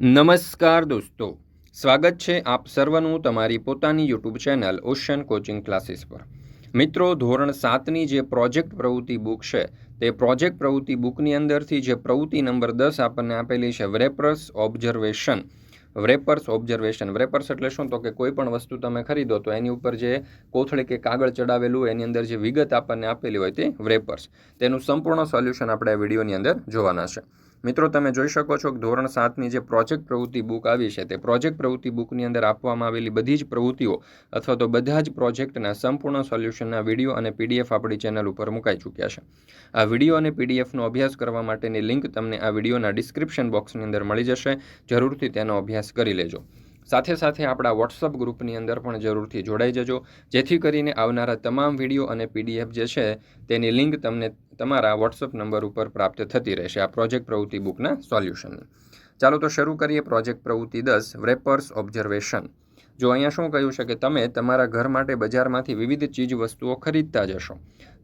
નમસ્કાર દોસ્તો. સ્વાગત છે આપ સર્વનું તમારી પોતાની YouTube channel ocean coaching classes પર. મિત્રો, ધોરણ સાતની જે પ્રોજેક્ટ પ્રવૃત્તિ બુક છે, તે પ્રોજેક્ટ પ્રવૃત્તિ બુકની અંદરથી જે પ્રવૃત્તિ નંબર દસ આપણને આપેલી છે વ્રેપર્સ ઓબ્ઝર્વેશન વ્રેપર્સ ઓબ્ઝર્વેશન વ્રેપર્સ એટલે શું? તો કે કોઈ પણ વસ્તુ તમે ખરીદો, તો એની ઉપર જે કોથળી કે કાગળ ચડાવેલું, એની અંદર જે વિગત આપણને આપેલી હોય તે વ્રેપર્સ તેનું સંપૂર્ણ સોલ્યુશન આપણે આ વિડીયોની અંદર જોવાના છે. મિત્રો, તમે જોઈ શકો છો કે ધોરણ સાતની જે પ્રોજેક્ટ પ્રવૃત્તિ બુક આવી છે, તે પ્રોજેક્ટ પ્રવૃત્તિ બુકની અંદર આપવામાં આવેલી બધી જ પ્રવૃત્તિઓ અથવા તો બધા જ પ્રોજેક્ટના સંપૂર્ણ સોલ્યુશનના વીડિયો અને પીડીએફ આપણી ચેનલ ઉપર મુકાઈ ચૂક્યા છે. આ વીડિયો અને પીડીએફનો અભ્યાસ કરવા માટેની લિંક તમને આ વિડીયોના ડિસ્ક્રિપ્શન બોક્સની અંદર મળી જશે. જરૂરથી તેનો અભ્યાસ કરી લેજો. સાથે સાથે આપણા વોટ્સઅપ ગ્રુપની અંદર પણ જરૂરથી જોડાઈ જજો. જેથી કરીને આવનારા તમામ વીડિયો અને પીડીએફ જે છે, તેની લિંક તમને તમારા વોટ્સઅપ નંબર ઉપર પ્રાપ્ત થતી રહેશે આ પ્રોજેક્ટ પ્રવૃત્તિ બુકના સોલ્યુશનની ચાલો તો શરૂ કરીએ પ્રોજેક્ટ પ્રવૃત્તિ દસ વેપર્સ ઓબ્ઝર્વેશન જો અહીંયા શું કહ્યું છે કે તમે તમારા ઘર માટે બજારમાંથી વિવિધ ચીજ વસ્તુઓ ખરીદતા જશો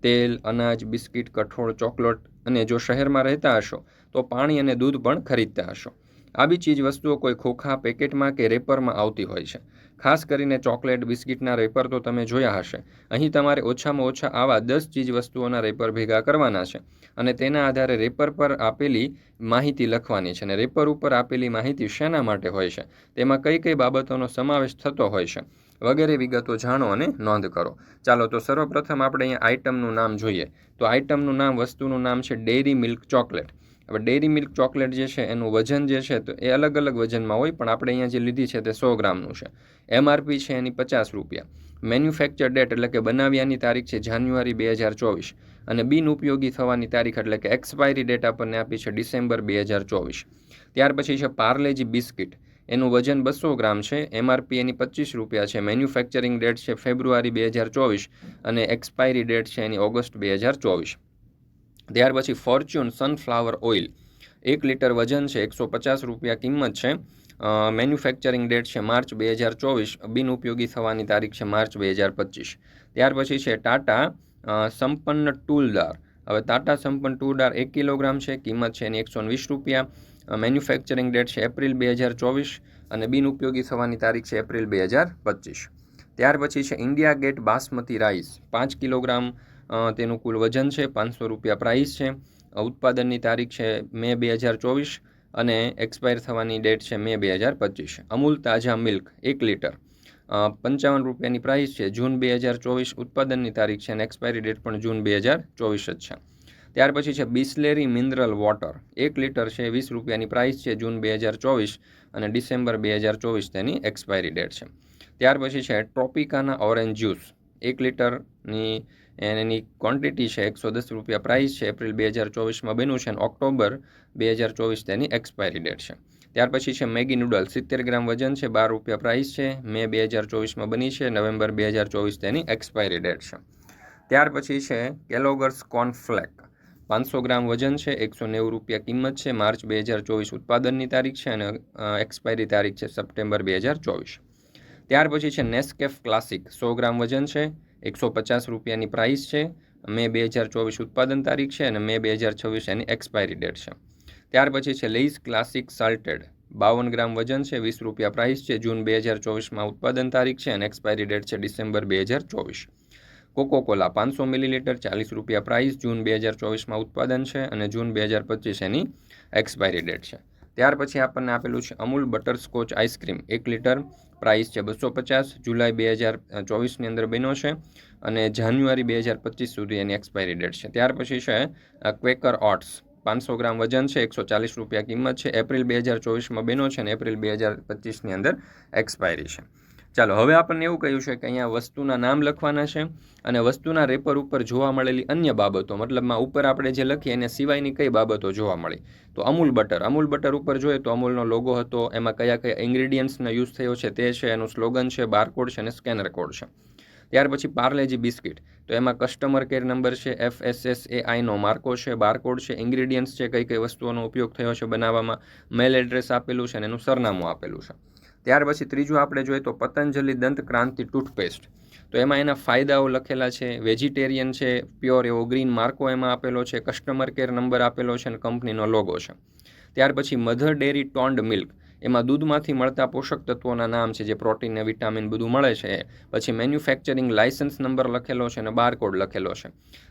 તેલ, અનાજ, બિસ્કિટ, કઠોળ, ચોકલેટ અને જો શહેરમાં રહેતા હશો, તો પાણી અને દૂધ પણ ખરીદતા હશો. આવી ચીજ વસ્તુઓ કોઈ ખોખા, પેકેટમાં કે રેપરમાં આવતી હોય છે. ખાસ કરીને ચોકલેટ, બિસ્કિટના રેપર તો તમે જોયા હશે. અહીં તમારે ઓછામાં ઓછા આવા દસ ચીજ વસ્તુઓના રેપર ભેગા કરવાના છે અને તેના આધારે રેપર પર આપેલી માહિતી લખવાની છે અને રેપર ઉપર આપેલી માહિતી શેના માટે હોય છે? તેમાં કઈ કઈ બાબતોનો સમાવેશ થતો હોય છે? વગેરે વિગતો જાણો અને નોંધ કરો. ચાલો, તો સર્વપ્રથમ આપણે અહીંયા આઇટમનું નામ જોઈએ. તો આઇટમનું નામ, વસ્તુનું નામ છે ડેરી મિલ્ક ચોકલેટ. હવે ડેરી મિલ્ક ચોકલેટ જે છે, એનું વજન જે છે, તો એ અલગ અલગ વજનમાં હોય, પણ આપણે અહીંયા જે લીધી છે, તે સો ગ્રામનું છે. એમઆરપી છે, એની પચાસ રૂપિયા. મેન્યુફેક્ચર ડેટ એટલે કે બનાવ્યાની તારીખ છે, જાન્યુઆરી બે હજાર ચોવીસ. અને બિન ઉપયોગી થવાની તારીખ એટલે કે એક્સપાયરી ડેટ આપણને આપી છે, ડિસેમ્બર બે હજાર ચોવીસ. ત્યાર પછી છે, પાર્લેજી બિસ્કિટ. એનું વજન બસો ગ્રામ છે, એમઆરપી એની પચીસ રૂપિયા છે, મેન્યુફેક્ચરિંગ ડેટ છે, ફેબ્રુઆરી બે હજાર ચોવીસ. અને એક્સપાયરી ડેટ છે, એની ઓગસ્ટ બે હજાર ચોવીસ. ત્યાર પછી ફોર્ચ્યુન સનફ્લાવર ઓઇલ. એક લીટર વજન છે, એકસો પચાસ રૂપિયા કિંમત છે. મેન્યુફેક્ચરિંગ ડેટ છે માર્ચ બે હજાર ચોવીસ. બિનઉપયોગી થવાની તારીખ છે માર્ચ બે હજાર પચીસ. ત્યાર પછી છે ટાટા સંપન્ન ટૂલદાર. હવે ટાટા સંપન્ન ટૂલદાર એક કિલોગ્રામ છે, કિંમત છે એની એકસો વીસ રૂપિયા. મેન્યુફેક્ચરિંગ ડેટ છે એપ્રિલ બે હજાર ચોવીસ અને બિનઉપયોગી થવાની તારીખ છે એપ્રિલ બે હજાર પચીસ. ત્યાર પછી છે ઇન્ડિયા ગેટ બાસમતી રાઈસ, પાંચ કિલોગ્રામ તેનું કુલ વજન છે પાંચસો રૂપિયા પ્રાઇસ છે. ઉત્પાદનની તારીખ છે મે બે હજાર ચોવીસ અને એક્સપાયર થવાની ડેટ છે મે બે હજાર પચીસ. અમૂલ તાજા મિલ્ક એક લીટર પંચાવન રૂપિયાની પ્રાઇસ છે જૂન બે હજાર ચોવીસ. ઉત્પાદનની તારીખ છે અને એક્સપાયરી ડેટ પણ જૂન બે હજાર ચોવીસ જ છે. ત્યાર પછી છે બિસ્લેરી મિનરલ વોટર એક લીટર છે વીસ રૂપિયાની પ્રાઇસ છે જૂન બે હજાર ચોવીસ અને ડિસેમ્બર બે હજાર ચોવીસ તેની એક્સપાયરી ડેટ છે. ત્યાર પછી છે ટ્રોપિકાના ઓરેન્જ જ્યુસ એક લીટરની એની ક્વોન્ટિટી છે એકસો દસ રૂપિયા પ્રાઇસ છે એપ્રિલ બે હજાર ચોવીસમાં બન્યું છે અને ઓક્ટોબર બે હજાર ચોવીસ તેની એક્સપાયરી ડેટ છે. ત્યાર પછી છે મેગી નૂડલ સિત્તેર ગ્રામ વજન છે, બાર રૂપિયા પ્રાઇસ છે, મે બે હજાર ચોવીસમાં બની છે, નવેમ્બર બે હજાર ચોવીસ તેની એક્સપાયરી ડેટ છે. ત્યાર પછી છે કેલોગર્સ કોર્નફ્લેક પાંચસો ગ્રામ વજન છે, એકસો નેવું રૂપિયા કિંમત છે, માર્ચ બે હજાર ચોવીસ ઉત્પાદનની તારીખ છે અને એક્સપાયરી તારીખ છે સપ્ટેમ્બર બે હજાર ચોવીસ. ત્યાર પછી છે નેસ્કેફ ક્લાસિક સો ગ્રામ વજન છે એકસો પચાસ રૂપિયાની પ્રાઇસ છે, મે બે હજાર ચોવીસ ઉત્પાદન તારીખ છે અને મે બે હજાર છવ્વીસ એની એક્સપાયરી ડેટ છે. ત્યાર પછી છે લેઇસ ક્લાસિક સાલ્ટેડ બાવન ગ્રામ વજન છે, વીસ રૂપિયા પ્રાઇસ છે, જૂન બે હજાર ચોવીસમાં ઉત્પાદન તારીખ છે અને એક્સપાયરી ડેટ છે ડિસેમ્બર બે હજાર ચોવીસ. કોકોકોલા પાંચસો મિલીલીટર ચાલીસ રૂપિયા પ્રાઇસ જૂન બે હજાર ચોવીસમાં ઉત્પાદન છે અને જૂન બે હજાર પચીસ એની એક્સપાયરી ડેટ છે. ત્યાર પછી આપણને આપેલું છે અમૂલ બટરસ્કોચ આઈસ્ક્રીમ. એક લીટર. પ્રાઇસ છે બસો પચાસ. જુલાઈ બે હજાર ચોવીસની અંદર બન્યો છે અને જાન્યુઆરી બે હજાર પચીસ સુધી એની એક્સપાયરી ડેટ છે. ત્યાર પછી છે ક્વેકર ઓટ્સ. પાંચસો ગ્રામ વજન છે, એકસો ચાલીસ રૂપિયા કિંમત છે. એપ્રિલ બે હજાર ચોવીસમાં બન્યો છે અને એપ્રિલ બે હજાર પચીસની અંદર એક્સપાયરી છે. ચાલો, હવે આપણને એવું કહ્યું છે કે અહીંયા વસ્તુના નામ લખવાના છે અને વસ્તુના રેપર ઉપર જોવા મળેલી અન્ય બાબતો મતલબમાં ઉપર આપણે જે લખીએ એને સિવાયની કઈ બાબતો જોવા મળી? તો અમૂલ બટર અમૂલ બટર ઉપર જોઈએ તો અમૂલનો લોગો હતો, એમાં કયા કયા ઇન્ગ્રીડિયન્ટ્સનો યુઝ થયો છે તે છે, એનું સ્લોગન છે બારકોડ છે અને સ્કેનર કોડ છે. ત્યાર પછી પાર્લેજી બિસ્કિટ, તો એમાં કસ્ટમર કેર નંબર છે એફ એસ એસ એ આઈનો માર્કો છે બારકોડ છે ઇન્ગ્રીડિયન્ટ્સ છે, કઈ કઈ વસ્તુઓનો ઉપયોગ થયો છે બનાવવામાં મેલ એડ્રેસ આપેલું છે અને એનું સરનામું આપેલું છે. ત્યાર પછી ત્રીજું આપણે જોઈએ તો પતંજલિ દંત ક્રાંતિ ટૂથપેસ્ટ. તો એમાં એના ફાયદાઓ લખેલા છે, વેજીટેરિયન છે, પ્યોર એવો ગ્રીન માર્કો એમાં આપેલો છે, કસ્ટમર કેર નંબર આપેલો છે અને કંપનીનો લોગો છે. ત્યાર પછી મધર ડેરી ટોન્ડ મિલ્ક. એમાં દૂધમાંથી મળતા પોષક તત્વોના નામ છે, જે પ્રોટીન વિટામિન બધું મળે છે. પછી મેન્યુફેક્ચરિંગ લાયસન્સ નંબર લખેલો છે અને બારકોડ લખેલો છે.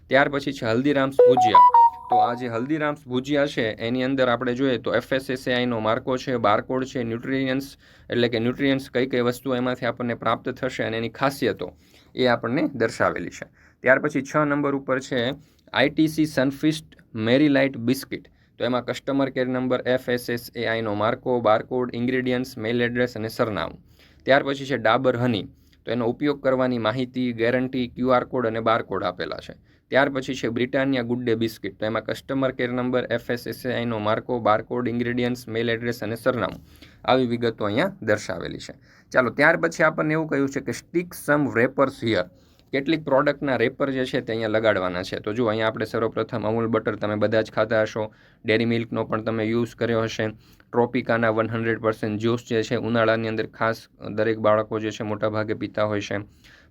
ત્યાર પછી છે હલ્દીરામ્સ ભુજિયા. તો આ જે હલ્દીરામ્સ ભુજિયા છે, એની અંદર આપણે જોઈએ તો એફએસએસએઆઈનો માર્કો છે, બારકોડ છે, ન્યુટ્રિયન્સ, એટલે કે ન્યુટ્રિયન્સ કઈ કઈ વસ્તુ એમાંથી આપણને પ્રાપ્ત થશે અને એની ખાસિયતો એ આપણને દર્શાવેલી છે. ત્યાર પછી છ નંબર ઉપર છે આઈટીસી સનફિસ્ટ મેરીલાઇટ બિસ્કિટ. તો એમાં customer care number F S S A આઈનો માર્કો, બારકોડ, ઇન્ગ્રેડિયન્ટ્સ, મેલ એડ્રેસ અને સરનામું. ત્યાર પછી છે ડાબર હની. તો એનો ઉપયોગ કરવાની માહિતી, ગેરંટી ક્યુઆર કોડ અને બારકોડ આપેલા છે. ત્યાર પછી છે બ્રિટાનિયા ગુડ ડે બિસ્કિટ. તો એમાં customer care number F S S આઈનો માર્કો બારકોડ ઇન્ગ્રેડિયન્ટ્સ મેલ એડ્રેસ અને સરનામું આવી વિગતો અહીંયા દર્શાવેલી છે. ચાલો, ત્યાર પછી આપણને એવું કહ્યું છે કે સ્ટીક સમ રેપર્સ હિયર કેટલીક પ્રોડક્ટના રેપર જે છે તે અહીંયા લગાડવાના છે. તો જો અહીંયા આપણે સર્વપ્રથમ અમૂલ બટર તમે બધા જ ખાતા હશો. ડેરી મિલ્કનો પણ તમે યુઝ કર્યો હશે. Tropicana one hundred percent juice જે છે, ઉનાળાની અંદર ખાસ દરેક બાળકો જે છે મોટાભાગે પીતા હોય છે.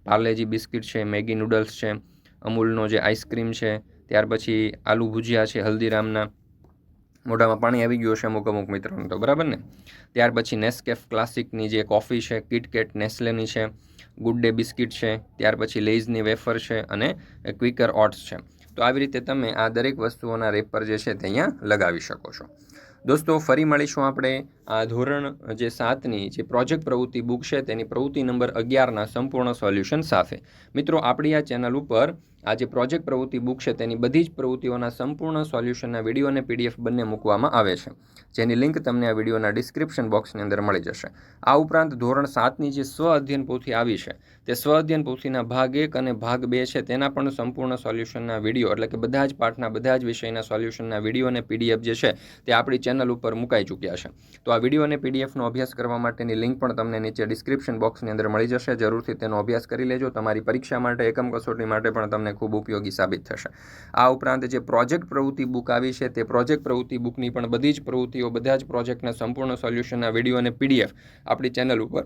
પાર્લેજી બિસ્કિટ છે, મેગી નૂડલ્સ છે. અમૂલનો જે આઈસ્ક્રીમ છે, ત્યાર પછી આલુ ભુજિયા છે, હલ્દીરામના. મોઢામાં પાણી આવી ગયું છે અમુક અમુક મિત્રોને તો, બરાબર ને? ત્યાર પછી નેસ્કેફ ક્લાસિકની જે કોફી છે કિટકેટ નેસ્લેની છે ગુડ ડે બિસ્કિટ છે, ત્યાર પછી લેઝની વેફર છે અને ક્વિકર ઓટ્સ છે. તો આવી રીતે તમે આ દરેક વસ્તુઓના રેપર જે છે તે અહીંયા લગાવી શકો છો. દોસ્તો, ફરી મળીશું આપણે આ ધોરણ જે સાતની જે પ્રોજેક્ટ પ્રવૃત્તિ બુક છે, તેની પ્રવૃત્તિ નંબર અગિયારના સંપૂર્ણ સોલ્યુશન સાથે. મિત્રો, આપણી આ ચેનલ ઉપર આ જે પ્રોજેક્ટ પ્રવૃત્તિ બુક છે, તેની બધી જ પ્રવૃત્તિઓના સંપૂર્ણ સોલ્યુશનના વીડિયો અને પીડીએફ બંને મૂકવામાં આવે છે. જેની લિંક તમને આ વિડીયોના ડિસ્ક્રિપ્શન બોક્સની અંદર મળી જશે. આ ઉપરાંત ધોરણ સાતની જે સ્વ અધ્યયન પોથી આવી છે, તે સ્વ અધ્યયન પોથીના ભાગ એક અને ભાગ બે છે, તેના પણ સંપૂર્ણ સોલ્યુશનના વીડિયો, એટલે કે બધા જ પાઠના, બધા જ વિષયના સોલ્યુશનના વીડિયો અને પીડીએફ જે છે, તે આપણી ચેનલ ઉપર મુકાઈ ચૂક્યા છે. તો આ વીડિયો અને પીડીએફનો અભ્યાસ કરવા માટેની લિંક પણ તમને નીચે ડિસ્ક્રિપ્શન બોક્સની અંદર મળી જશે. જરૂરથી તેનો અભ્યાસ કરી લેજો. તમારી પરીક્ષા માટે, એકમ કસોટી માટે પણ તમને ખૂબ ઉપયોગી સાબિત થશે. આ ઉપરાંત જે પ્રોજેક્ટ પ્રવૃત્તિ બુક આવી છે તે પ્રોજેક્ટ પ્રવૃત્તિ બુકની પણ બધી જ પ્રવૃત્તિઓ, બધા જ પ્રોજેક્ટના સંપૂર્ણ સોલ્યુશનના વીડિયો અને પીડીએફ આપણી ચેનલ ઉપર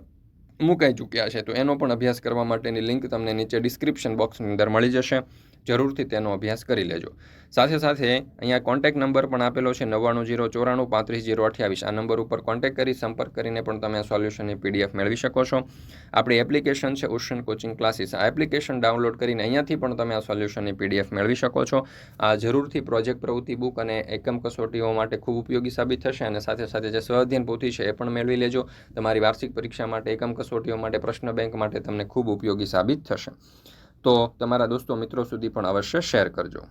મુકાઈ ચૂક્યા છે. તો એનો પણ અભ્યાસ કરવા માટેની લિંક તમને નીચે ડિસ્ક્રિપ્શન બોક્સની અંદર મળી જશે. જરૂરથી તેનો અભ્યાસ કરી લેજો. સાથે સાથે અહીંયા કોન્ટેક નંબર પણ આપેલો છે નવ્વાણું જીરો ચોરાણું પાંત્રીસ જીરો અઠ્યાવીસ. આ નંબર ઉપર કોન્ટેક કરી સંપર્ક કરીને પણ તમે આ સોલ્યુશનની પીડીએફ મેળવી શકો છો. આપણી એપ્લિકેશન છે ઓશન કોચિંગ ક્લાસીસ આ એપ્લિકેશન ડાઉનલોડ કરીને અહીંયાથી પણ તમે આ સોલ્યુશનની પીડીએફ મેળવી શકો છો. આ જરૂરથી પ્રોજેક્ટ પ્રવૃત્તિ બુક અને એકમ કસોટીઓ માટે ખૂબ ઉપયોગી સાબિત થશે અને સાથે સાથે જે સ્વઅધ્યયન પોથી છે એ પણ મેળવી લેજો. તમારી વાર્ષિક પરીક્ષા માટે, એકમ કસોટીઓ માટે, પ્રશ્ન બેંક માટે તમને ખૂબ ઉપયોગી સાબિત થશે. તો તમારા દોસ્તો મિત્રો સુધી પણ અવશ્ય શેર કરજો.